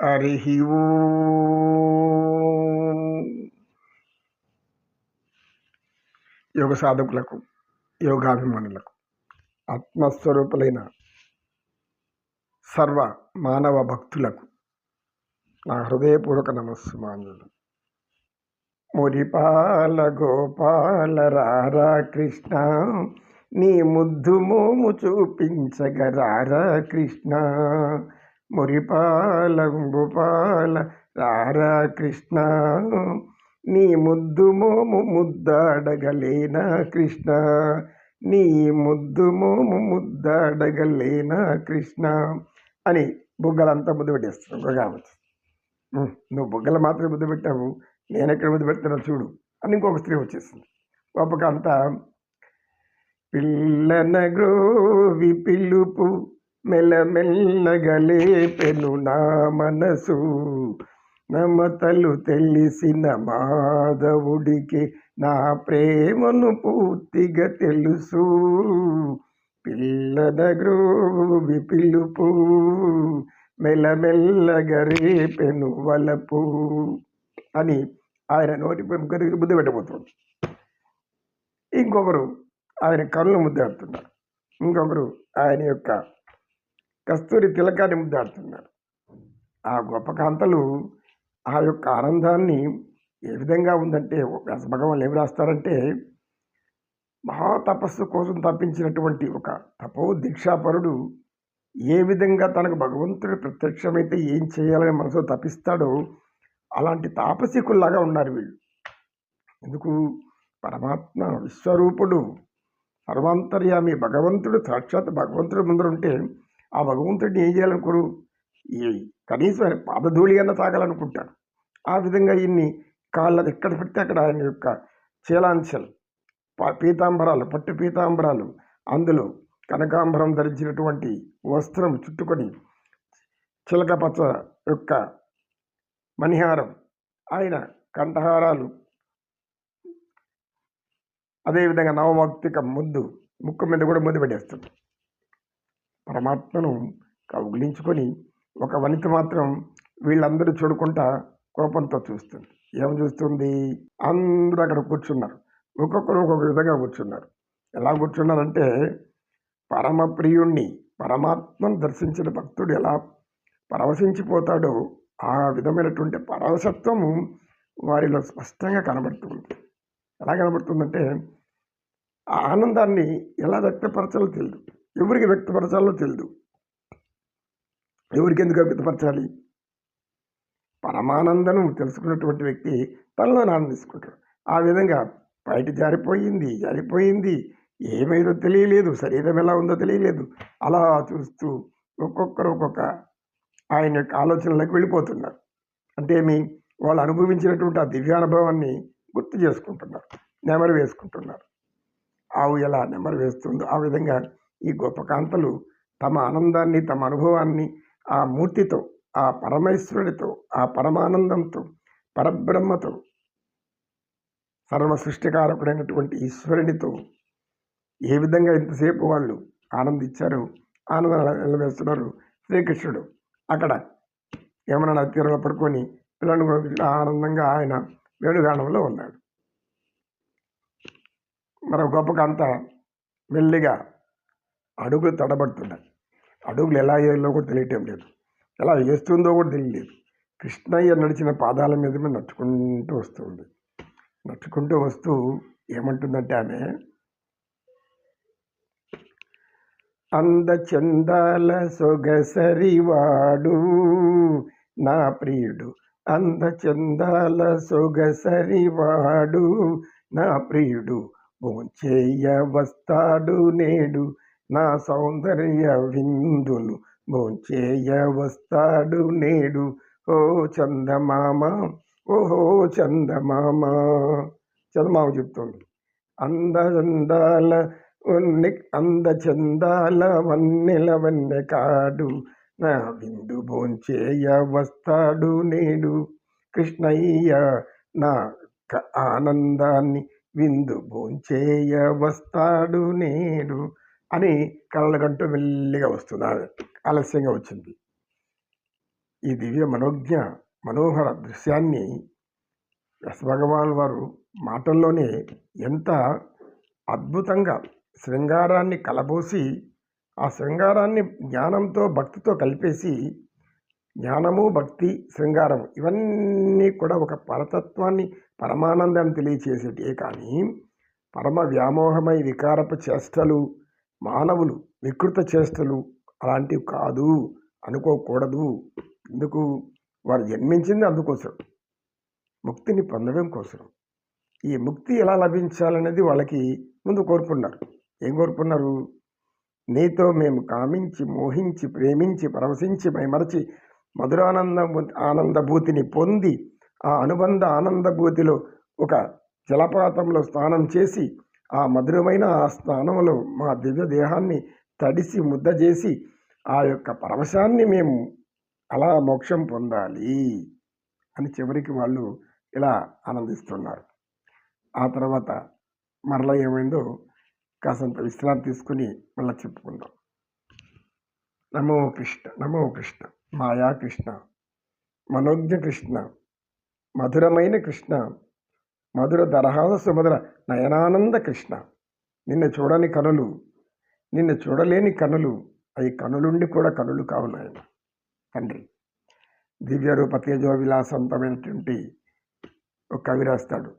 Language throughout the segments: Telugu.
హరి యోగ సాధకులకు యోగాభిమానులకు ఆత్మస్వరూపులైన సర్వ మానవ భక్తులకు నా హృదయపూర్వక నమస్సుమానులు మురిపాల గోపాల రారా కృష్ణ నీ ముద్దు మోము చూపించగరారా కృష్ణ. మురిపాలంబుపాల రారా కృష్ణ నీ ముద్దు మోము ముద్దాడగలేనా కృష్ణ? నీ ముద్దు మోము ముద్దాడగలేనా కృష్ణ? అని బుగ్గలంతా ముద్దు పెట్టేస్తాను గోగామతి నువ్వు బుగ్గలు మాత్రమే ముద్దు పెట్టావు నేను ఎక్కడ ముద్దు పెడతానో చూడు అని ఇంకొక స్త్రీ వచ్చేసింది. గొప్పకంతా పిల్లన గ్రోవి పిలుపు మెల్లమెల్లగలేపెను నా మనసు. నమతలు తెలిసిన మాధవుడికి నా ప్రేమను పూర్తిగా తెలుసు. పిల్లన గ్రోవి పిలుపు మెల్లమెల్లగరేపెను వలపు అని ఆయన నోటి ముగ్గురికి బుద్ధి పెట్టబోతుంది. ఇంకొకరు ఆయన కళ్ళు ముద్దాడుతున్నారు ఇంకొకరు ఆయన యొక్క కస్తూరి తిలకాన్ని ముద్దాడుతున్నారు. ఆ గొప్ప కాంతలు ఆ యొక్క ఆనందాన్ని ఏ విధంగా ఉందంటే భగవాన్ ఏమి రాస్తారంటే మహా తపస్సు కోసం తప్పించినటువంటి ఒక తపో దీక్షాపరుడు ఏ విధంగా తనకు భగవంతుడు ప్రత్యక్షమైతే ఏం చేయాలని మనసు తపిస్తాడో అలాంటి తాపసికుల్లాగా ఉన్నారు వీళ్ళు. ఎందుకు? పరమాత్మ విశ్వరూపుడు సర్వాంతర్యామి భగవంతుడు సాక్షాత్ భగవంతుడు ముందర ఉంటే ఆ భగవంతుడిని ఏం చేయాలనుకోరు? ఈ కనీసం పాదధూళి అన్న తాగాలనుకుంటాడు. ఆ విధంగా ఇన్ని కాళ్ళ ఎక్కడ పెడితే అక్కడ ఆయన యొక్క చీలాంచలు పీతాంబరాలు పట్టు పీతాంబరాలు అందులో కనకాంబరం ధరించినటువంటి వస్త్రం చుట్టుకొని చిలకపచ్చ యొక్క మణిహారం ఆయన కంఠహారాలు అదేవిధంగా నవమౌక్తిక ముద్దు ముక్కు మీద కూడా ముద్దు పెట్టేస్తుంది పరమాత్మను కౌగిలించుకొని ఒక వనిత మాత్రం వీళ్ళందరూ చూడకుండా కోపంతో చూస్తుంది. ఏం చూస్తుంది? అందరూ అక్కడ కూర్చున్నారు. ఒక్కొక్కరు ఒక్కొక్క విధంగా కూర్చున్నారు. ఎలా కూర్చున్నారంటే పరమ ప్రియుణ్ణి పరమాత్మను దర్శించిన భక్తుడు ఎలా పరవశించిపోతాడో ఆ విధమైనటువంటి పరవశత్వము వారిలో స్పష్టంగా కనబడుతుంది. ఎలా కనబడుతుందంటే ఆ ఆనందాన్ని ఎలా వ్యక్తపరచాలో తెలియదు ఎవరికి వ్యక్తపరచాలో తెలియదు ఎవరికి ఎందుకు వ్యక్తపరచాలి? పరమానందను తెలుసుకున్నటువంటి వ్యక్తి తనలో ఆనందించుకుంటాడు ఆ విధంగా బయట జారిపోయింది జారిపోయింది. ఏమైందో తెలియలేదు శరీరం ఎలా ఉందో తెలియలేదు. అలా చూస్తూ ఒక్కొక్కరు ఒక్కొక్క ఆయన యొక్క ఆలోచనలకు వెళ్ళిపోతున్నారు. అంటే మీ వాళ్ళు అనుభవించినటువంటి ఆ దివ్యానుభవాన్ని గుర్తు చేసుకుంటున్నారు. నెమరు వేసుకుంటున్నారు. ఆవు ఎలా నెమరు వేస్తుందో ఆ విధంగా ఈ గొప్ప కాంతలు తమ ఆనందాన్ని తమ అనుభవాన్ని ఆ మూర్తితో ఆ పరమేశ్వరుడితో ఆ పరమానందంతో పరబ్రహ్మతో సర్వ సృష్టికారకుడైనటువంటి ఈశ్వరునితో ఏ విధంగా ఇంతసేపు వాళ్ళు ఆనందించారు ఆనందం నిలవేస్తున్నారు శ్రీకృష్ణుడు అక్కడ యమున తీరంలో పడుకొని పిల్లలను ఆనందంగా ఆయన వేణుగానంలో ఉన్నాడు. మరో గొప్పకంత మెల్లిగా అడుగులు తడబడుతున్నాయి. అడుగులు ఎలా వేయాలో కూడా తెలియటం లేదు. ఎలా వేస్తుందో కూడా తెలియలేదు. కృష్ణయ్య నడిచిన పాదాల మీద మీద నడుచుకుంటూ వస్తుంది నడుచుకుంటూ వస్తూ ఏమంటుందంటే ఆమె అందచందాల సొగసరివాడు నా ప్రియుడు. అందచందాల సొగసరివాడు నా ప్రియుడు. భోంచేయ వస్తాడు నేడు. నా సౌందర్య విందును భోంచేయ వస్తాడు నేడు. ఓ చందమామ ఓహో చందమామ. చందమామ చెప్తుంది. అందాల అంద చందాల వన్నెల వన్నె కాడు. నా విందు భోంచేయ వస్తాడు నేడు. కృష్ణయ్య నా ఆనందాన్ని విందు భోంచేయ వస్తాడు నేడు. అని కళ్ళ మెల్లిగా వస్తుంది. ఆలస్యంగా వచ్చింది. ఈ దివ్య మనోజ్ఞ మనోహర దృశ్యాన్ని భగవాన్ వారు మాటల్లోనే ఎంత అద్భుతంగా శృంగారాన్ని కలబోసి ఆ శృంగారాన్ని జ్ఞానంతో భక్తితో కలిపేసి జ్ఞానము భక్తి శృంగారం ఇవన్నీ కూడా ఒక పరతత్వాన్ని పరమానందాన్ని తెలియచేసేటే కానీ పరమ వ్యామోహమై వికారపు చేష్టలు మానవులు వికృత చేష్టలు అలాంటివి కాదు అనుకోకూడదు. ఎందుకు వారు జన్మించింది అందుకోసం. ముక్తిని పొందడం కోసం. ఈ ముక్తి ఎలా లభించాలనేది వాళ్ళకి ముందు కోరుకున్నారు. ఏం కోరుకున్నారు? నీతో మేము కామించి మోహించి ప్రేమించి పరవశించి మైమరచి మధురానంద ఆనందభూతిని పొంది ఆ అనుబంధ ఆనందభూతిలో ఒక జలపాతంలో స్నానం చేసి ఆ మధురమైన ఆ స్నానంలో మా దివ్య దేహాన్ని తడిసి ముద్ద చేసి ఆ యొక్క పరవశాన్ని మేము అలా మోక్షం పొందాలి అని చివరికి వాళ్ళు ఇలా ఆనందిస్తున్నారు. ఆ తర్వాత మరలా ఏమైందో కాసంత విశ్రాంతి తీసుకుని మళ్ళీ చెప్పుకుందాం. నమో కృష్ణ నమో కృష్ణ మాయా కృష్ణ మనోజ్ఞ కృష్ణ మధురమైన కృష్ణ మధుర దరహాస సుమధుర నయనానంద కృష్ణ. నిన్ను చూడని కనులు నిన్ను చూడలేని కనులు అవి కనులుండి కూడా కనులు కావు తండ్రి దివ్యరూప తేజో విలాసంతమైనటువంటి ఒక కవి రాస్తాడు.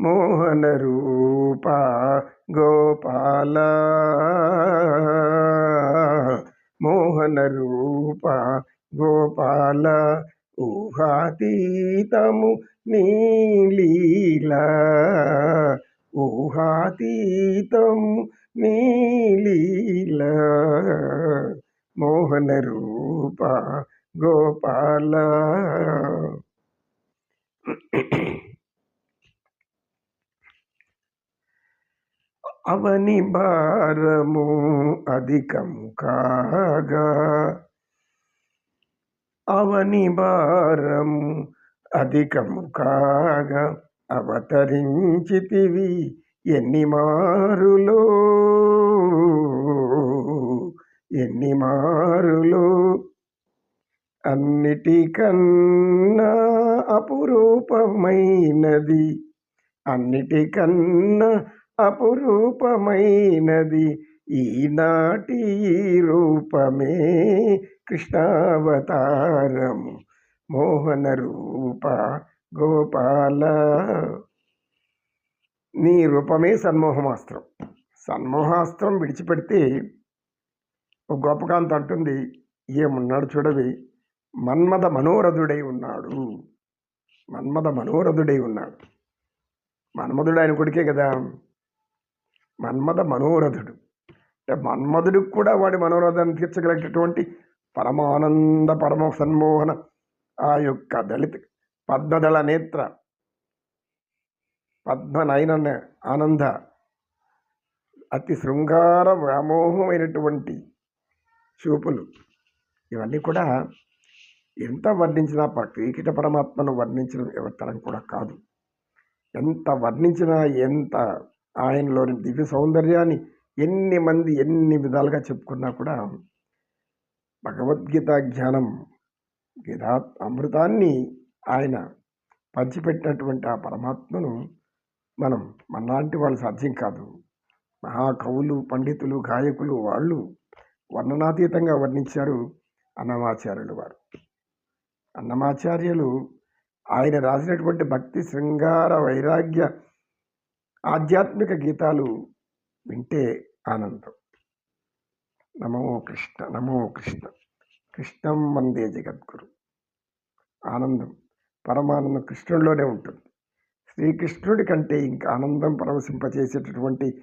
మోహన రూప గోపాల మోహన రూప గోపాల ఊహాతీతము నీలీల ఊహాతీతము నీలీల మోహన రూప గోపాల. అవని భారము అధికము కాగా అవని భారము అధికము కాగా అవతరించితివి ఎన్ని మారులో? ఎన్ని మారులో? అన్నిటికన్నా అపురూపమైనది అన్నిటికన్నా అపురూపమైనది ఈనాటి రూపమే కృష్ణావతారము మోహన రూప గోపాల. నీ రూపమే సన్మోహమాస్త్రం. సన్మోహాస్త్రం విడిచిపెడితే ఓ గోపకాంత్ అంటుంది ఏమున్నాడు చూడవి మన్మద మనోరథుడై ఉన్నాడు. మన్మద మనోరథుడై ఉన్నాడు. మన్మధుడు ఆయన కొడుకే కదా. మన్మద మనోరథుడు. అంటే మన్మధుడికి కూడా వాడి మనోరథాన్ని తీర్చగలిగేటటువంటి పరమానంద పరమ సన్మోహన ఆ యొక్క దళిత పద్మదళ నేత్ర పద్మనయన ఆనంద అతి శృంగార వ్యామోహమైనటువంటి చూపులు. ఇవన్నీ కూడా ఎంత వర్ణించినా క్రీకిట పరమాత్మను వర్ణించడం ఎవరితరం కూడా కాదు. ఎంత వర్ణించినా ఎంత ఆయనలోని దివ్య సౌందర్యాన్ని ఎన్ని మంది ఎన్ని విధాలుగా చెప్పుకున్నా కూడా భగవద్గీత జ్ఞానం గీతా అమృతాన్ని ఆయన పంచిపెట్టినటువంటి ఆ పరమాత్మను మనం మనలాంటి వాళ్ళు సాధ్యం కాదు. మహాకవులు పండితులు గాయకులు వాళ్ళు వర్ణనాతీతంగా వర్ణించారు అన్నమాచార్యులు వారు. అన్నమాచార్యులు ఆయన రాసినటువంటి భక్తి శృంగార వైరాగ్య ఆధ్యాత్మిక గీతాలు వింటే ఆనందం. నమో కృష్ణ నమో కృష్ణ. కృష్ణం వందే జగద్గురు. ఆనందం పరమానందం కృష్ణుడిలోనే ఉంటుంది. శ్రీకృష్ణుడి కంటే ఇంకా ఆనందం పరవశింపచేసేటటువంటి